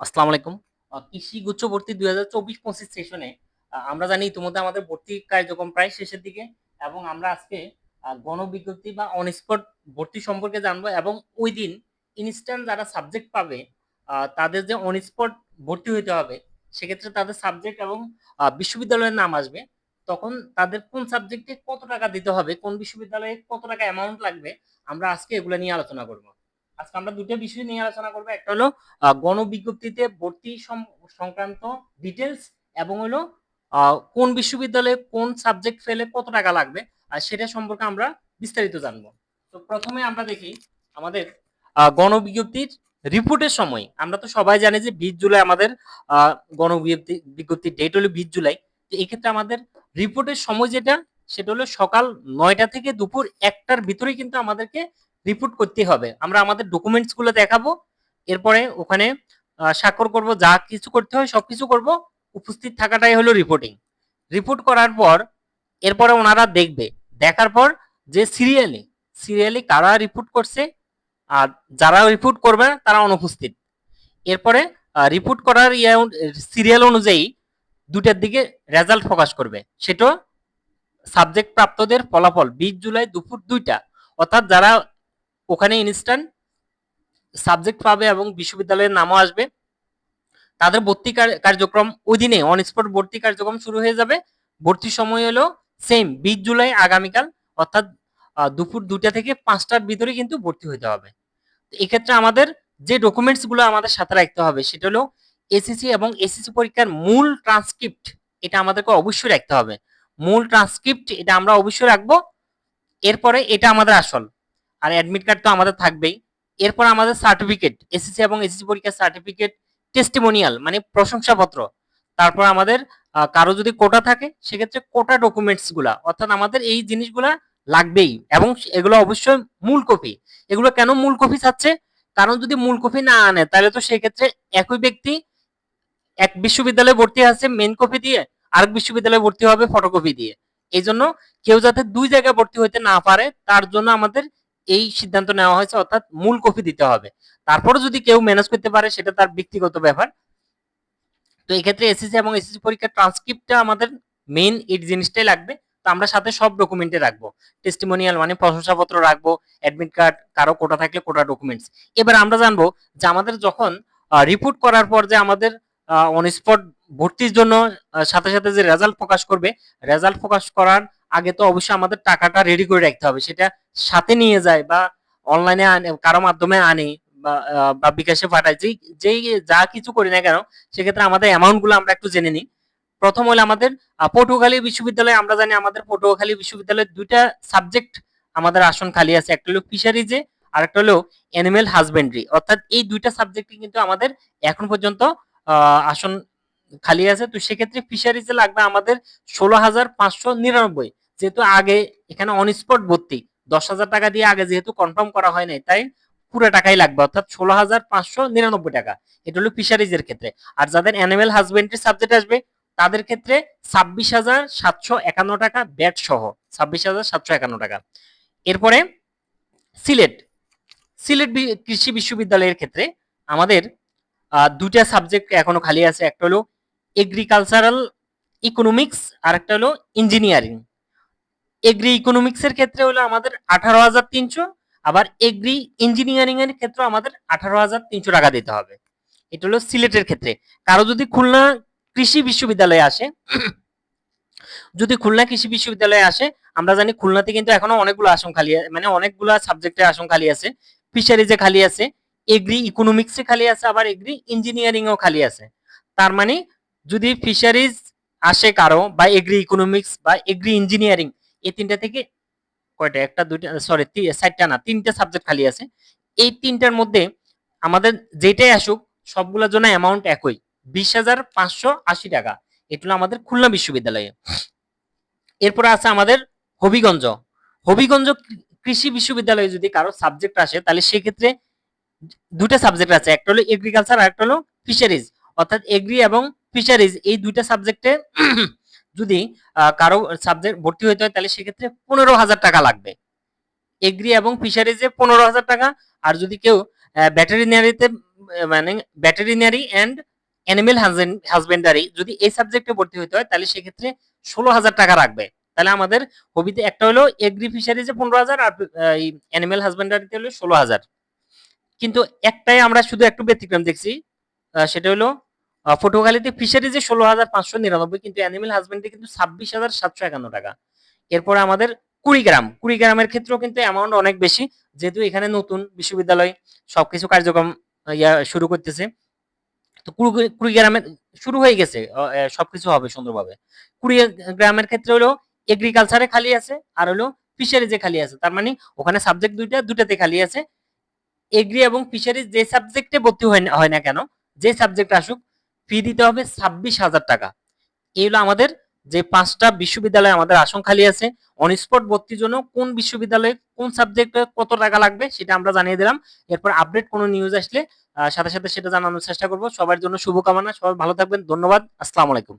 আসসালামু আলাইকুম। কৃষি গুচ্ছ ভর্তি দুই হাজার চব্বিশ পঁচিশ সেশনে আমরা জানি ইতিমধ্যে আমাদের ভর্তি কার্যক্রম প্রায় শেষের দিকে এবং আমরা আজকে গণবিজ্ঞপ্তি বা অন স্পট ভর্তি সম্পর্কে জানব এবং ওই দিন ইনস্ট্যান্ট যারা সাবজেক্ট পাবে তাদের যে অন স্পট ভর্তি হইতে হবে, সেক্ষেত্রে তাদের সাবজেক্ট এবং বিশ্ববিদ্যালয়ের নাম আসবে। তখন তাদের কোন সাবজেক্টে কত টাকা দিতে হবে, কোন বিশ্ববিদ্যালয়ে কত টাকা অ্যামাউন্ট লাগবে, আমরা আজকে এগুলো নিয়ে আলোচনা করব। আজকে আমরা দুটো বিষয় নিয়ে আলোচনা করব। একটা হলো গণবিজ্ঞপ্তিতে ভর্তি সংক্রান্ত ডিটেলস এবং হলো কোন বিশ্ববিদ্যালয়ে কোন সাবজেক্ট ফেলে কত টাকা লাগবে, আর সেটা সম্পর্কে আমরা বিস্তারিত জানব। তো প্রথমে আমরা দেখি আমাদের গণবিজ্ঞপ্তির রিপোর্টের সময়। আমরা তো সবাই জানি যে বিশ জুলাই আমাদের গণবিজ্ঞপ্তি, বিজ্ঞপ্তির ডেট হলো বিশ জুলাই। তো এক্ষেত্রে আমাদের রিপোর্টের সময় যেটা, সেটা হলো সকাল নয়টা থেকে দুপুর একটার ভিতরে কিন্তু আমাদেরকে রিপোর্ট করতে হবে। আমরা আমাদের ডকুমেন্টসগুলো দেখাবো, এরপরে ওখানে স্বাক্ষর করব, যা কিছু করতে হয় সব কিছু করব, উপস্থিত থাকাটাই হলো রিপোর্টিং রিপোর্ট করার পর, এরপরে ওনারা দেখবে, দেখার পর যে সিরিয়ালি সিরিয়ালি কারা রিপোর্ট করছে, আর যারা রিপোর্ট করবে তারা অনুপস্থিত। এরপরে রিপোর্ট করার সিরিয়াল অনুযায়ী দুটার দিকে রেজাল্ট প্রকাশ করবে। সেটা সাবজেক্ট প্রাপ্তদের ফলাফল, বিশ জুলাই দুপুর দুইটা। অর্থাৎ যারা ওখানে ইনস্ট্যান্ট সাবজেক্ট পাবে এবং বিশ্ববিদ্যালয়ের নামও আসবে। তাদের ভর্তি কার্যক্রম ওই দিনে ভর্তি কার্যক্রম শুরু হয়ে যাবে। ভর্তির সময় হলো সেম বিশ জুলাই আগামীকাল, অর্থাৎ দুপুর দুটা থেকে পাঁচটার ভিতরে কিন্তু ভর্তি হতে হবে। এক্ষেত্রে আমাদের যে ডকুমেন্টসগুলো আমাদের সাথে রাখতে হবে, সেটা হলো এসএসসি এবং এসএসসি পরীক্ষার মূল ট্রান্সক্রিপ্ট এটা আমাদেরকে অবশ্যই রাখতে হবে। মূল ট্রান্সক্রিপ্ট এটা আমরা অবশ্যই রাখব। এরপরে এটা আমাদের আসল। আর অ্যাডমিট কার্ড তো আমাদের থাকবেই। এরপর আমাদের সার্টিফিকেট এসএসসি এবং এসএসসি পরীক্ষার সার্টিফিকেট টেস্টিমোনিয়াল মানে প্রশংসাপত্র। তারপর আমাদের কারও যদি কোটা থাকে, সেক্ষেত্রে কোটা ডকুমেন্টসগুলা, অর্থাৎ আমাদের এই জিনিসগুলা লাগবেই। এবং এগুলো অবশ্যই মূল কপি এগুলো কেন মূল কপি চাচ্ছে কারণ যদি মূল কপি না আনে, তাহলে তো সেক্ষেত্রে একই ব্যক্তি এক বিশ্ববিদ্যালয়ে ভর্তি আছে মেন কপি দিয়ে আরেক বিশ্ববিদ্যালয়ে ভর্তি হবে ফটোকপি দিয়ে। এই জন্য কেউ যাতে দুই জায়গায় ভর্তি হইতে না পারে, তার জন্য আমাদের এই সিদ্ধান্ত নেওয়া হয়েছে, অর্থাৎ মূল কপি দিতে হবে। তারপরে যদি কেউ ম্যানেজ করতে পারে, সেটা তার ব্যক্তিগত ব্যাপার। তো এই ক্ষেত্রে এসএসসি এবং এসএসসি পরীক্ষার ট্রান্সক্রিপ্টটা আমাদের মেইন এই জিনিসটাই লাগবে। তো আমরা সাথে সব ডকুমেন্টে রাখব। টেস্টিমোনিয়াল মানে প্রশংসাপত্র রাখব অ্যাডমিট কার্ড কারও কোটা থাকলে কোটা ডকুমেন্টস এবার আমরা জানব যে আমাদের যখন রিপোর্ট করার পর যে আমাদের অন স্পট ভর্তির জন্য সাথে সাথে যে রেজাল্ট প্রকাশ করবে রেজাল্ট প্রকাশ করার আগে তো অবশ্যই আমাদের টাকাটা রেডি করে রাখতে হবে। সেটা সাথে নিয়ে যায় বা অনলাইনে আনে, কারও মাধ্যমে আনে বা বিকাশে পাঠায়। যেই যেই যা কিছু করি না কেন, সেক্ষেত্রে আমাদের অ্যামাউন্টগুলো আমরা একটু জেনে নিই। প্রথম হলো আমাদের পটুয়াখালী বিশ্ববিদ্যালয়ে, আমরা জানি আমাদের পটুয়াখালী বিশ্ববিদ্যালয়ে দুইটা সাবজেক্ট আমাদের আসন খালি আছে। একটা হলো ফিশারিজে আর একটা হলো অ্যানিমেল হাজবেন্ডারি অর্থাৎ এই দুইটা সাবজেক্টে কিন্তু আমাদের এখন পর্যন্ত আসন খালি আছে। তো সেক্ষেত্রে ফিশারিজে লাগবে আমাদের ষোলো হাজার পাঁচশো নিরানব্বই। যেহেতু আগে এখানে অনস্পট ভর্তি, দশ হাজার টাকা দিয়ে আগে যেহেতু কনফার্ম করা হয় নাই, তাই পুরো টাকাই লাগবে, অর্থাৎ ষোলো হাজার পাঁচশো নিরানব্বই টাকা। এটা হলো ফিশারিজের ক্ষেত্রে। আর যাদের অ্যানিমেল হাজবেন্ডারি সাবজেক্ট আসবে, তাদের ক্ষেত্রে ছাব্বিশ হাজার সাতশো একান্ন টাকা ব্যাট সহ, ছাব্বিশ হাজার সাতশো একান্ন টাকা। এরপরে সিলেট। সিলেট কৃষি বিশ্ববিদ্যালয়ের ক্ষেত্রে আমাদের দুইটা সাবজেক্ট এখনও খালি আছে। একটা হলো এগ্রিকালচারাল ইকোনমিক্স আর একটা হলো ইঞ্জিনিয়ারিং এগ্রি ইকোনমিক্স এর ক্ষেত্রে হলো আমাদের আঠারো হাজার তিনশো, আবার এগ্রি ইঞ্জিনিয়ারিং এর ক্ষেত্রে আমাদের আঠারো হাজার তিনশো টাকা দিতে হবে। এটা হলো সিলেটের ক্ষেত্রে। কারও যদি খুলনা কৃষি বিশ্ববিদ্যালয়ে আসে, যদি খুলনা কৃষি বিশ্ববিদ্যালয়ে আসে, আমরা জানি খুলনাতে কিন্তু এখনও অনেকগুলো আসন খালি মানে অনেকগুলো সাবজেক্টের আসন খালি আছে। ফিশারিজে খালি আছে এগ্রি ইকোনমিক্সে খালি আছে, আবার এগ্রি ইঞ্জিনিয়ারিং ও খালি আছে। তার মানে যদি ফিশারিজ আসে কারও বা এগ্রি ইকোনমিক্স বা এগ্রি ইঞ্জিনিয়ারিং এই তিনটা থেকে কয়টা? একটা, দুইটা সরি চারটা না, তিনটা সাবজেক্ট খালি আছে। এই তিনটার মধ্যে আমাদের যেটাই আসুক, সবগুলোর জন্য অ্যামাউন্ট একই। বিশ হাজার পাঁচশো আশি টাকা। এটা হলো আমাদের খুলনা বিশ্ববিদ্যালয়ে। এরপরে আছে আমাদের হবিগঞ্জ। হবিগঞ্জ কৃষি বিশ্ববিদ্যালয়ে যদি কারও সাবজেক্ট আসে, তাহলে সেক্ষেত্রে দুটা সাবজেক্ট আছে। একটা হলো এগ্রিকালচার আর একটা হলো ফিশারিজ অর্থাৎ এগ্রি এবং ফিশারিজ এই দুইটা সাবজেক্টে যদি কারও সাবজেক্ট ভর্তি হতে হয়, তাহলে সেক্ষেত্রে পনেরো হাজার টাকা লাগবে। এগ্রি এবং ফিশারিজে পনেরো হাজার টাকা, আর যদি কেউ ভেটেরিনারিতে মানে ভেটেরিনারি অ্যান্ড অ্যানিমেল হাজবেন্ডারি যদি এই সাবজেক্টে ভর্তি হতে হয়, তাহলে সেক্ষেত্রে ষোলো হাজার টাকা রাখবে তাহলে আমাদের হবিতে একটা হলো এগ্রি ফিশারিজে পনেরো হাজার, আর অ্যানিমেল হাজবেন্ডারিতে হলো ষোলো হাজার। কিন্তু একটাই আমরা শুধু একটু ব্যতিক্রম দেখছি সেটা হলো ফটোকালিতে ফিশারিজে ষোলো হাজার পাঁচশো নিরানব্বই, কিন্তু অ্যানিমেল হাজবেন্ডারি কিন্তু ছাব্বিশ হাজার সাতশো একান্ন টাকা। এরপরে আমাদের কুড়িগ্রাম। কুড়িগ্রামের ক্ষেত্রেও কিন্তু অ্যামাউন্ট অনেক বেশি, যেহেতু এখানে নতুন বিশ্ববিদ্যালয়, সবকিছু কার্যক্রম ইয়া, শুরু করতেছে। তো কুড়ি- কুড়িগ্রামের, শুরু হয়ে গেছে সবকিছু হবে সুন্দরভাবে। কুড়িগ্রামের ক্ষেত্রে হলো এগ্রিকালচারে খালি আছে, আর হলো ফিশারিজে খালি আছে। তার মানে ওখানে সাবজেক্ট দুইটা দুটাতে খালি আছে। এগ্রি এবং ফিশারিজ যে সাবজেক্টে ভর্তি হয় না কেন, যে সাবজেক্ট আসুক ফি দিতে হবে ছাব্বিশ হাজার টাকা। এই হলো আমাদের যে পাঁচটা বিশ্ববিদ্যালয় আমাদের আসন খালি আছে। অনস্পট ভর্তির জন্য কোন বিশ্ববিদ্যালয়ে কোন সাবজেক্টে কত টাকা লাগবে সেটা আমরা জানিয়ে দিলাম। এরপর আপডেট কোনো নিউজ আসলে সাথে সাথে সেটা জানানোর চেষ্টা করব। সবার জন্য শুভকামনা, সবাই ভালো থাকবেন, ধন্যবাদ, আসসালামু আলাইকুম।